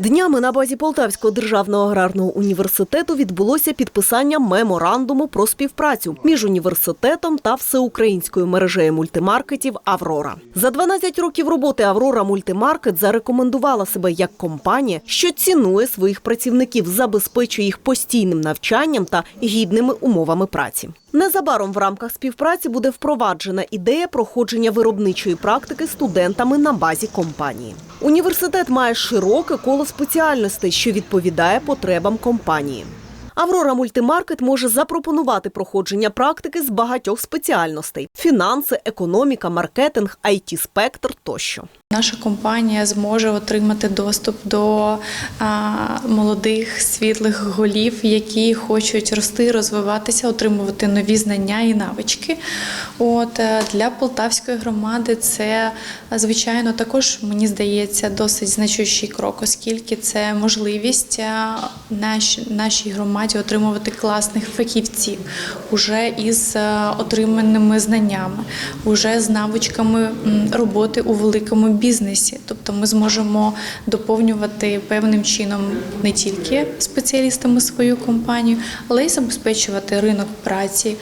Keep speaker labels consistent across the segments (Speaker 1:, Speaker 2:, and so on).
Speaker 1: Днями на базі Полтавського державного аграрного університету відбулося підписання меморандуму про співпрацю між університетом та всеукраїнською мережею мультимаркетів Аврора. За 12 років роботи Аврора Мультимаркет зарекомендувала себе як компанія, що цінує своїх працівників, забезпечує їх постійним навчанням та гідними умовами праці. Незабаром в рамках співпраці буде впроваджена ідея проходження виробничої практики студентами на базі компанії. Університет має широке коло спеціальностей, що відповідає потребам компанії. Аврора Мультимаркет може запропонувати проходження практики з багатьох спеціальностей: фінанси, економіка, маркетинг, it спектр тощо.
Speaker 2: Наша компанія зможе отримати доступ до молодих світлих голів, які хочуть рости, розвиватися, отримувати нові знання і навички. От е, для полтавської громади це звичайно також мені здається досить значущий крок, оскільки це можливість е, наш, нашій громаді отримувати класних фахівців уже із е, отриманими знаннями, уже з навичками роботи у великому бізнесі. Тобто ми зможемо доповнювати певним чином не тільки спеціалістами свою компанію, але й забезпечувати ринок праці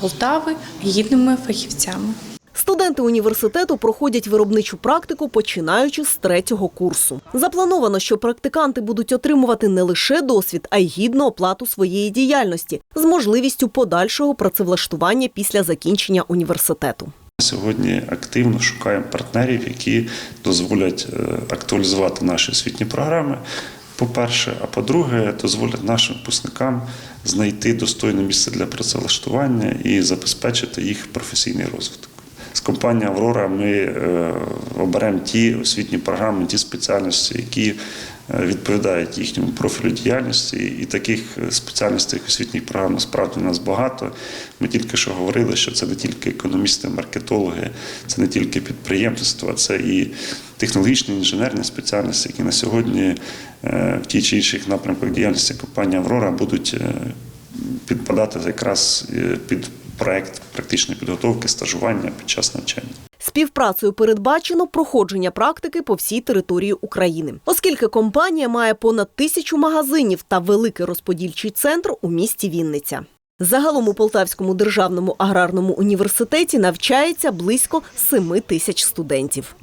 Speaker 2: Полтави гідними фахівцями.
Speaker 1: Студенти університету проходять виробничу практику, починаючи з третього курсу. Заплановано, що практиканти будуть отримувати не лише досвід, а й гідну оплату своєї діяльності з можливістю подальшого працевлаштування після закінчення університету.
Speaker 3: Сьогодні активно шукаємо партнерів, які дозволять е, актуалізувати наші освітні програми. По-перше, а по-друге, дозволять нашим випускникам знайти достойне місце для працевлаштування і забезпечити їх професійний розвиток. З компанією Аврора ми е, оберемо ті освітні програми, ті спеціальності, які е, відповідають їхньому профілю діяльності. І таких е, спеціальностей освітніх програм насправді у нас багато. Ми тільки що говорили, що це не тільки економісти, маркетологи, це не тільки підприємництво, це і технологічні інженерні спеціальності, які на сьогодні в ті чи інших напрямках діяльності компанії Аврора будуть підпадати якраз під проект практичної підготовки, стажування під час навчання.
Speaker 1: Співпрацею передбачено проходження практики по всій території України, оскільки компанія має понад тисячу магазинів та великий розподільчий центр у місті Вінниця. Загалом у Полтавському державному аграрному університеті навчається близько 7 тисяч студентів.